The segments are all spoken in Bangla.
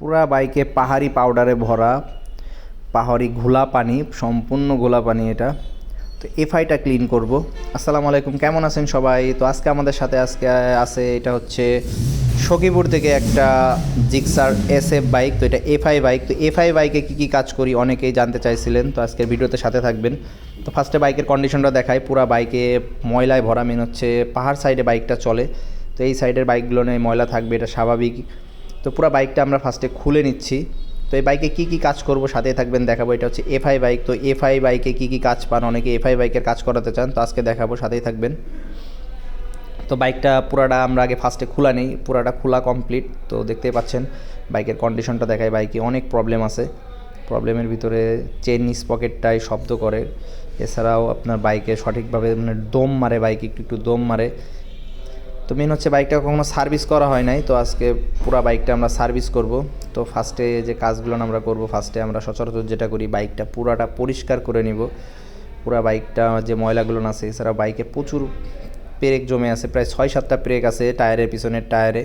পুরা বাইকে পাহাড়ি পাউডারে ভরা, পাহাড়ি ঘোলা পানি সম্পূর্ণ ঘোলা পানি এটা। তো এফআইটা ক্লিন করব। আসসালামু আলাইকুম, কেমন আছেন সবাই? তো আজকে আমাদের সাথে আজকে আছে, এটা হচ্ছে সখীপুর থেকে একটা জিক্সার এস এফ বাইক তো এটা এফআই বাইক তো এফআই বাইকে কী কী কাজ করি অনেকেই জানতে চাইছিলেন, তো আজকের ভিডিওতে সাথে থাকবেন। তো ফার্স্টে বাইকের কন্ডিশনটা দেখাই, পুরা বাইকে ময়লায় ভরা মেন হচ্ছে পাহাড় সাইডে বাইকটা চলে। তো এই সাইডের বাইকগুলো নিয়ে ময়লা থাকবে, এটা স্বাভাবিক। তো পুরো বাইকটা আমরা ফার্স্টে খুলে নিচ্ছি। তো এই বাইকে কী কী কাজ করব সাথে থাকবেন, দেখাবো। এটা হচ্ছে এফআই বাইক তো এফআই বাইকে কী কী কাজ পান? অনেকে এফআই বাইকের কাজ করাতে চান, তো আজকে দেখাবো, সাথেই থাকবেন। তো বাইকটা পুরাটা আমরা আগে ফার্স্টে খোলা নেই, পুরাটা খোলা কমপ্লিট তো দেখতেই পাচ্ছেন, বাইকের কন্ডিশনটা দেখায় বাইকে অনেক প্রবলেম আছে। প্রবলেমের ভিতরে চেন স্পকেটটাই শব্দ করে। এছাড়াও আপনার বাইকে সঠিকভাবে মানে দম মারে, বাইকে একটু একটু দম মারে। তো মেন হচ্ছে বাইকটা কখনো সার্ভিস করা হয় নাই, তো আজকে পুরো বাইকটা আমরা সার্ভিস করব। তো ফার্স্টে যে কাজগুলো আমরা করব ফার্স্টে আমরা সচরাচর যেটা করি বাইকটা পুরাটা পরিষ্কার করে নিব। পুরা বাইকটা যে ময়লাগুলো আছে এছাড়া বাইকে প্রচুর পেরেক জমে আছে, প্রায় ছয় সাতটা পেরেক আছে টায়ারের পিছনের টায়ারে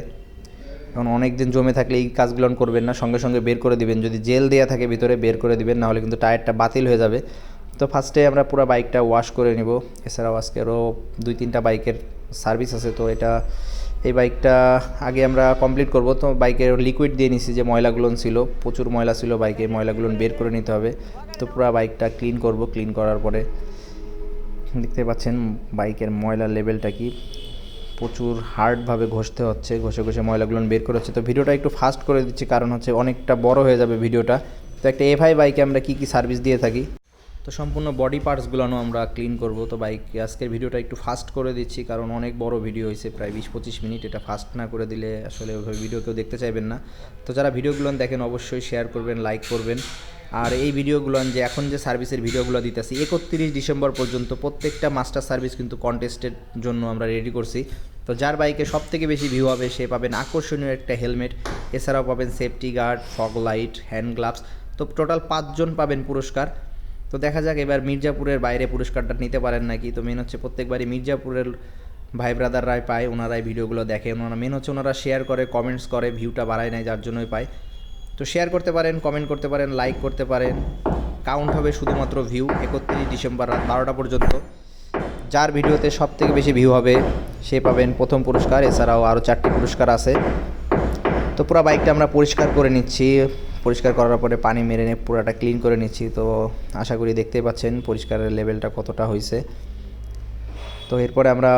এখন অনেক দিন জমে থাকলে এই কাজগুলো করবেন না, সঙ্গে সঙ্গে বের করে দিবেন। যদি জেল দেওয়া থাকে ভিতরে, বের করে দিবেন, নাহলে কিন্তু টায়ারটা বাতিল হয়ে যাবে। তো ফার্স্টে আমরা পুরো বাইকটা ওয়াশ করে নিব। এছাড়াও আজকেরও দুই, তিনটা বাইকের সার্ভিস আছে, তো এটা, এই বাইকটা আগে আমরা কমপ্লিট করব। তো বাইকের লিকুইড দিয়ে নিছি যে ময়লাগুলো ছিল, প্রচুর ময়লা ছিল বাইকে ময়লাগুলো বের করে নিতে হবে। তো পুরো বাইকটা ক্লিন করব ক্লিন করার পরে দেখতে পাচ্ছেন বাইকের ময়লার লেভেলটা কি। প্রচুর হার্ডভাবে ঘষতে হচ্ছে, ঘষে ঘষে ময়লাগুলো বের করে হচ্ছে। তো ভিডিওটা একটু ফাস্ট করে দিচ্ছি, কারণ হচ্ছে অনেকটা বড় হয়ে যাবে ভিডিওটা। তো একটা এফআই বাইকে আমরা কী কী সার্ভিস দিয়ে থাকি? তো সম্পূর্ণ বডি পার্টসগুলোও আমরা ক্লিন করব। তো বাইক আজকের ভিডিওটা একটু ফাস্ট করে দিচ্ছি, কারণ অনেক বড় ভিডিও হয়েছে, প্রায় বিশ পঁচিশ মিনিট, এটা ফাস্ট না করে দিলে আসলে ওইভাবে ভিডিও কেউ দেখতে চাইবেন না। তো যারা ভিডিওগুলো দেখেন, অবশ্যই শেয়ার করবেন লাইক করবেন। আর এই ভিডিওগুলো যে এখন যে সার্ভিসের ভিডিওগুলো দিতেছি, একত্রিশ ডিসেম্বর পর্যন্ত প্রত্যেকটা মাস্টার সার্ভিস কিন্তু কন্টেস্টের জন্য আমরা রেডি করছি। তো যার বাইকে সব থেকে বেশি ভিউ হবে, সে পাবেন আকর্ষণীয় একটা হেলমেট এছাড়াও পাবেন safety guard fog light hand gloves তো টোটাল পাঁচজন পাবেন পুরস্কার। তো দেখা যাক, এবার মির্জাপুরের বাইরে পুরস্কারটা নিতে পারেন নাকি। তো মেন হচ্ছে প্রত্যেকবারই মির্জাপুরের ভাই ব্রাদাররাই পায়, ওনারাই ভিডিওগুলো দেখে। ওনারা মেন হচ্ছে ওনারা শেয়ার করে কমেন্টস করে ভিউটা বাড়ায় নেয়, যার জন্যই পায়। তো শেয়ার করতে পারেন কমেন্ট করতে পারেন লাইক করতে পারেন। কাউন্ট হবে শুধুমাত্র ভিউ একত্রিশ ডিসেম্বর রাত বারোটা পর্যন্ত। যার ভিডিওতে সব থেকে বেশি ভিউ হবে, সে পাবেন প্রথম পুরস্কার। এছাড়াও আরও চারটি পুরস্কার আছে। তো পুরো বাইকটা আমরা পরিষ্কার করে নিচ্ছি। পরিষ্কার করার পরে পানি মেরে নিয়ে পুরোটা ক্লিন করে নিচ্ছি। তো আশা করি দেখতেই পাচ্ছেন পরিষ্কারের লেভেলটা কতটা হয়েছে। তো এরপরে আমরা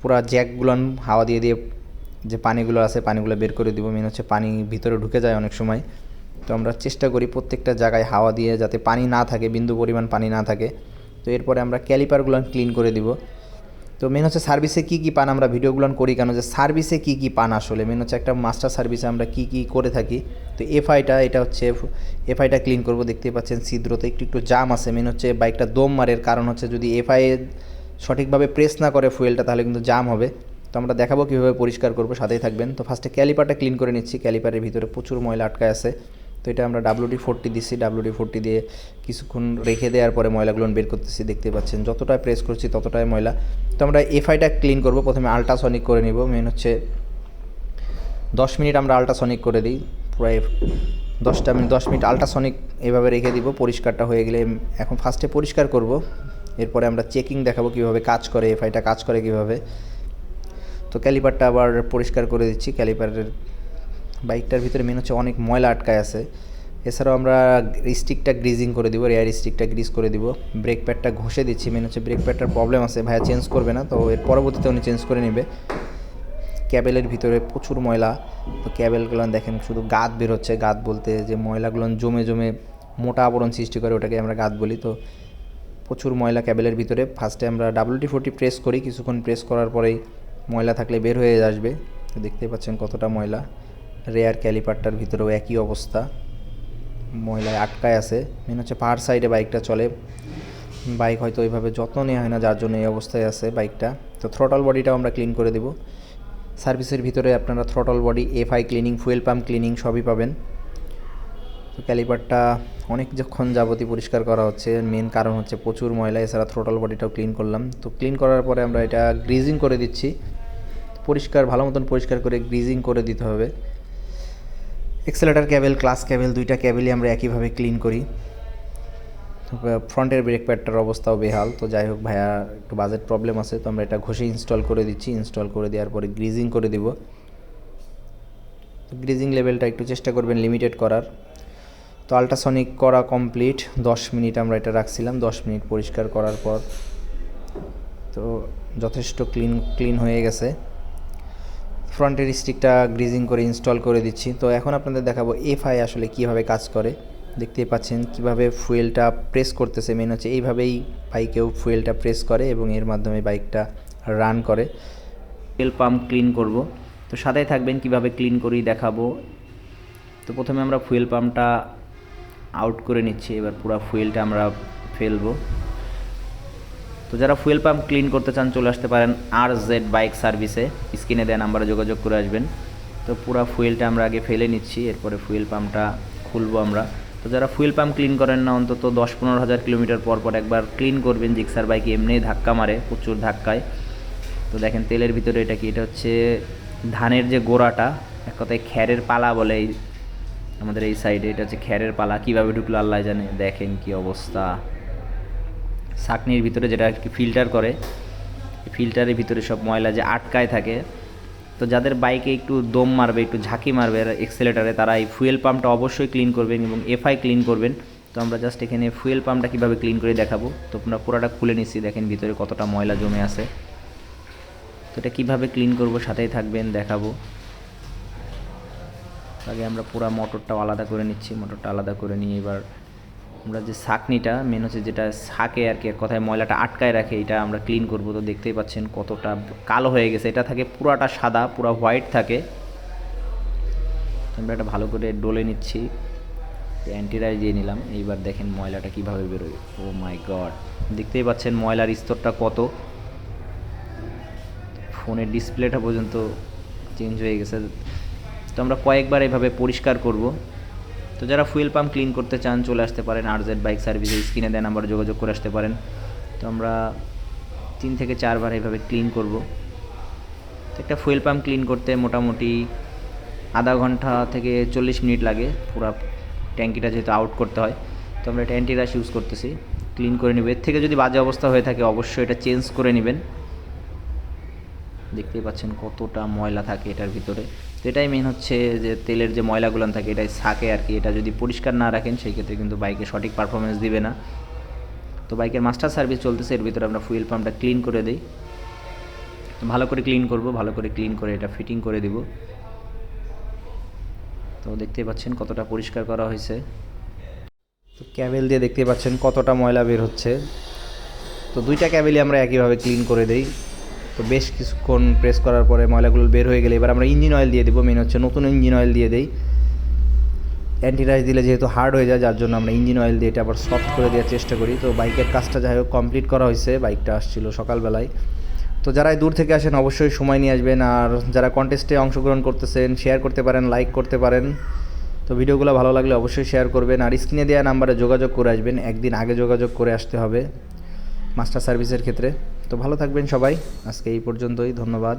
পুরা জ্যাকগুলো হাওয়া দিয়ে দিয়ে যে পানিগুলো আছে পানিগুলো বের করে দিব। মেন হচ্ছে পানি ভিতরে ঢুকে যায় অনেক সময়। তো আমরা চেষ্টা করি প্রত্যেকটা জায়গায় হাওয়া দিয়ে যাতে পানি না থাকে, বিন্দু পরিমাণ পানি না থাকে। তো এরপরে আমরা ক্যালিপারগুলো ক্লিন করে দিব। তো মেন হচ্ছে সার্ভিসে কী কী পান আমরা ভিডিওগুলো করি, কেন যে সার্ভিসে কী কী পান আসলে? মেন হচ্ছে একটা মাস্টার সার্ভিসে আমরা কী কী করে থাকি। তো এফআইটা এটা হচ্ছে এফআইটা ক্লিন করব, দেখতেই পাচ্ছেন ছিদ্রতে একটু একটু জাম আছে। মেন হচ্ছে বাইকটা দম মারের কারণ হচ্ছে যদি এফআই সঠিকভাবে প্রেস না করে ফুয়েলটা তাহলে কিন্তু জাম হবে। তো আমরা দেখাবো কীভাবে পরিষ্কার করব, সাথেই থাকবেন। তো ফার্স্টে ক্যালিপারটা ক্লিন করে নিচ্ছি। ক্যালিপারের ভিতরে প্রচুর ময়লা আটকায় আছে। তো এটা আমরা ডাব্লুডি ফোরটি দিচ্ছি ডাব্লুডি ফোরটি দিয়ে কিছুক্ষণ রেখে দেওয়ার পরে ময়লাগুলো বের করতেছি, দেখতে পাচ্ছেন। যতটাই প্রেস করছি ততটাই ময়লা। তো আমরা এফআইটা ক্লিন করব, প্রথমে আল্ট্রাসনিক করে নিব। মেন হচ্ছে দশ মিনিট আমরা আল্ট্রাসনিক করে দিই। প্রায় দশটা মিনিট, দশ মিনিট আল্ট্রাসনিক এভাবে রেখে দিব। পরিষ্কারটা হয়ে গেলে এখন ফার্স্টে পরিষ্কার করব। এরপরে আমরা চেকিং দেখাবো কীভাবে কাজ করে এফআইটা কাজ করে কীভাবে। তো ক্যালিপারটা আবার পরিষ্কার করে দিচ্ছি। ক্যালিপারের বাইকটার ভিতরে মেন হচ্ছে অনেক ময়লা আটকায় আছে। এছাড়াও আমরা স্টিকটা গ্রিজিং করে দিব রেয়ার স্টিকটা গ্রিজ করে দিব। ব্রেক প্যাডটা ঘষে দিচ্ছি মেন হচ্ছে ব্রেক প্যাডটার প্রবলেম আছে। ভাইয়া চেঞ্জ করবে না, তো এর পরবর্তীতে উনি চেঞ্জ করে নেবে। ক্যাবেলের ভিতরে প্রচুর ময়লা, তো ক্যাবেলগুলো দেখেন শুধু গাদ বের হচ্ছে। গাদ বলতে যে ময়লাগুলো জমে জমে মোটা আবরণ সৃষ্টি করে, ওটাকে আমরা গাদ বলি। তো প্রচুর ময়লা ক্যাবেলের ভিতরে। ফার্স্টে আমরা ডাব্লিউটি ফোরটি প্রেস করি, কিছুক্ষণ প্রেস করার পরেই ময়লা থাকলে বের হয়ে আসবে। তো দেখতেই পাচ্ছেন কতটা ময়লা। রেয়ার ক্যালিপারটার ভিতরেও একই অবস্থা। ময়লায় আটকায় আছে। মেন হচ্ছে পাহাড় সাইডে বাইকটা চলে। বাইক হয়তো ওইভাবে যত্ন নেওয়া হয় না, যার জন্য এই অবস্থায় আছে বাইকটা তো থ্রটল বডিটাও আমরা ক্লিন করে দেব। সার্ভিসের ভিতরে আপনারা throttle body FI cleaning fuel pump cleaning সবই পাবেন। তো ক্যালিপারটা অনেক যখন যাবতীয় পরিষ্কার করা হচ্ছে মেন কারণ হচ্ছে প্রচুর ময়লা এছাড়া থ্রোটল বডিটাও ক্লিন করলাম। তো ক্লিন করার পরে আমরা এটা গ্রিজিং করে দিচ্ছি। পরিষ্কার, ভালো মতন পরিষ্কার করে গ্রিজিং করে দিতে হবে। এক্সেলেটার ক্যাবেল ক্লাস ক্যাবেল দুইটা ক্যাবেলই আমরা একইভাবে ক্লিন করি। ফ্রন্টের ব্রেক প্যাডটার অবস্থাও বেহাল। তো যাই হোক ভাইয়া, একটু বাজেট প্রবলেম আছে, তো আমরা এটা ঘষে ইনস্টল করে দিচ্ছি। ইনস্টল করে দেওয়ার পরে গ্রিজিং করে দিব। গ্রিজিং লেভেলটা একটু চেষ্টা করবেন লিমিটেড করার। তো আলট্রাসনিক করা কমপ্লিট দশ মিনিট আমরা এটা রাখছিলাম, দশ মিনিট পরিষ্কার করার পর। তো যথেষ্ট ক্লিন ক্লিন হয়ে গেছে। ফ্রন্টের স্টিকটা গ্রিজিং করে ইনস্টল করে দিচ্ছি। তো এখন আপনাদের দেখাবো এফআই আসলে কীভাবে কাজ করে। দেখতেই পাচ্ছেন কীভাবে ফুয়েলটা প্রেস করতেছে। মেন হচ্ছে এইভাবেই বাইকেও ফুয়েলটা প্রেস করে এবং এর মাধ্যমে বাইকটা রান করে। ফুয়েল পাম্প ক্লিন করব। তো সাথে থাকবেন কীভাবে ক্লিন করি দেখাবো। তো প্রথমে আমরা ফুয়েল পাম্পটা আউট করে নিচ্ছি। এবার পুরো ফুয়েলটা আমরা ফেলব। তো যারা ফুয়েল পাম্প ক্লিন করতে চান, চলে আসতে পারেন আর জেড বাইক সার্ভিসে স্ক্রিনে দেয় নাম্বারে যোগাযোগ করে আসবেন। তো পুরো ফুয়েলটা আমরা আগে ফেলে নিচ্ছি, এরপরে ফুয়েল পাম্পটা খুলবো আমরা। তো যারা ফুয়েল পাম্প ক্লিন করেন না, অন্তত দশ পনেরো হাজার কিলোমিটার পর পর একবার ক্লিন করবেন। জিক্সার বাইক এমনিই ধাক্কা মারে, প্রচুর ধাক্কায়। তো দেখেন তেলের ভিতরে এটা কি? এটা হচ্ছে ধানের যে গোড়াটা, এক কথায় খ্যারের পালা বলে এই আমাদের এই সাইডে এটা হচ্ছে খ্যারের পালা। কীভাবে ঢুকলো আল্লাহ জানে। দেখেন কি অবস্থা। ছাকনির ভিতরে যেটা আর কি ফিল্টার করে ফিল্টারের ভিতরে সব ময়লা যে আটকায় থাকে, তো যাদের বাইকে একটু দম মারবে, একটু ঝাঁকি মারবে এক্সেলেটারে তারা এই ফুয়েল পাম্পটা অবশ্যই ক্লিন করবেন এবং এফআই ক্লিন করবেন। তো আমরা জাস্ট এখানে ফুয়েল পাম্পটা কীভাবে ক্লিন করে দেখাবো? তো আমরা পুরোটা খুলে নিচ্ছি, দেখেন ভিতরে কতটা ময়লা জমে আছে। তো এটা কীভাবে ক্লিন করব সাথেই থাকবেন, দেখাবো। আগে আমরা পুরো মোটরটা আলাদা করে নিচ্ছি মোটরটা আলাদা করে নিয়ে এবার আমরা যে ছাকনিটা মেন হচ্ছে যেটা শাকে আর কি এক কথায় ময়লাটা আটকায় রাখে, এটা আমরা ক্লিন করব। তো দেখতেই পাচ্ছেন কতটা কালো হয়ে গেছে। এটা থাকে পুরাটা সাদা, পুরা হোয়াইট থাকে। আমরা এটা ভালো করে ডলে নিচ্ছি। অ্যান্টিরাইজ দিয়ে নিলাম। এইবার দেখেন ময়লাটা কীভাবে বেরোয়। ও মাই গড দেখতেই পাচ্ছেন ময়লার স্তরটা কত। ফোনের ডিসপ্লেটা পর্যন্ত চেঞ্জ হয়ে গেছে। তো আমরা কয়েকবার এভাবে পরিষ্কার করব। তো যারা ফুয়েল পাম্প ক্লিন করতে চান, চলে আসতে পারেন আর জেড বাইক সার্ভিসে স্ক্রিনে দেন নাম্বার যোগাযোগ করে আসতে পারেন। তো আমরা তিন থেকে চারবার এভাবে ক্লিন করব। তো একটা ফুয়েল পাম্প ক্লিন করতে মোটামুটি আধা ঘণ্টা থেকে চল্লিশ মিনিট লাগে। পুরো ট্যাঙ্কিটা যেহেতু আউট করতে হয়। তো আমরা এটা অ্যান্টিরাশ ইউজ করতেছি। ক্লিন করে নেব। এর থেকে যদি বাজে অবস্থা হয়ে থাকে, অবশ্যই এটা চেঞ্জ করে নেবেন। দেখতেই পাচ্ছেন কতটা ময়লা থাকে এটার ভিতরে। তো এটাই মেন হচ্ছে যে তেলের যে ময়লাগুলো থাকে, এটাই থাকে আর কি এটা যদি পরিষ্কার না রাখেন সেই ক্ষেত্রে কিন্তু বাইকে সঠিক পারফরমেন্স দিবে না। তো বাইকের মাস্টার সার্ভিস চলতেছে, এর ভিতরে আমরা ফুয়েল পাম্পটা ক্লিন করে দিই। ভালো করে ক্লিন করব, ভালো করে ক্লিন করে এটা ফিটিং করে দিব। তো দেখতেই পাচ্ছেন কতটা পরিষ্কার করা হয়েছে। তো ক্যাবেল দিয়ে দেখতে পাচ্ছেন কতটা ময়লা বের হচ্ছে। তো দুইটা ক্যাবেলই আমরা একইভাবে ক্লিন করে দেই। তো বেশ কিছুক্ষণ প্রেস করার পরে ময়লাগুলো বের হয়ে গেলে এবার আমরা ইঞ্জিন অয়েল দিয়ে দেবো মেন হচ্ছে নতুন ইঞ্জিন অয়েল দিয়ে দেই। অ্যান্টিরাইজ দিলে যেহেতু হার্ড হয়ে যায়, যার জন্য আমরা ইঞ্জিন অয়েল দিয়ে এটা আবার সফট করে দেওয়ার চেষ্টা করি। তো বাইকের কাজটা যাই হোক কমপ্লিট করা হয়েছে বাইকটা আসছিল সকালবেলায়। তো যারাই দূর থেকে আসেন অবশ্যই সময় নিয়ে আসবেন আর যারা কন্টেস্টে অংশগ্রহণ করতেছেন শেয়ার করতে পারেন লাইক করতে পারেন। তো ভিডিওগুলো ভালো লাগলে অবশ্যই শেয়ার করবেন আর স্ক্রিনে দেওয়া নাম্বারে যোগাযোগ করে আসবেন। একদিন আগে যোগাযোগ করে আসতে হবে মাস্টার সার্ভিসের ক্ষেত্রে। তো ভালো থাকবেন সবাই। আজকে এই পর্যন্তই ধন্যবাদ।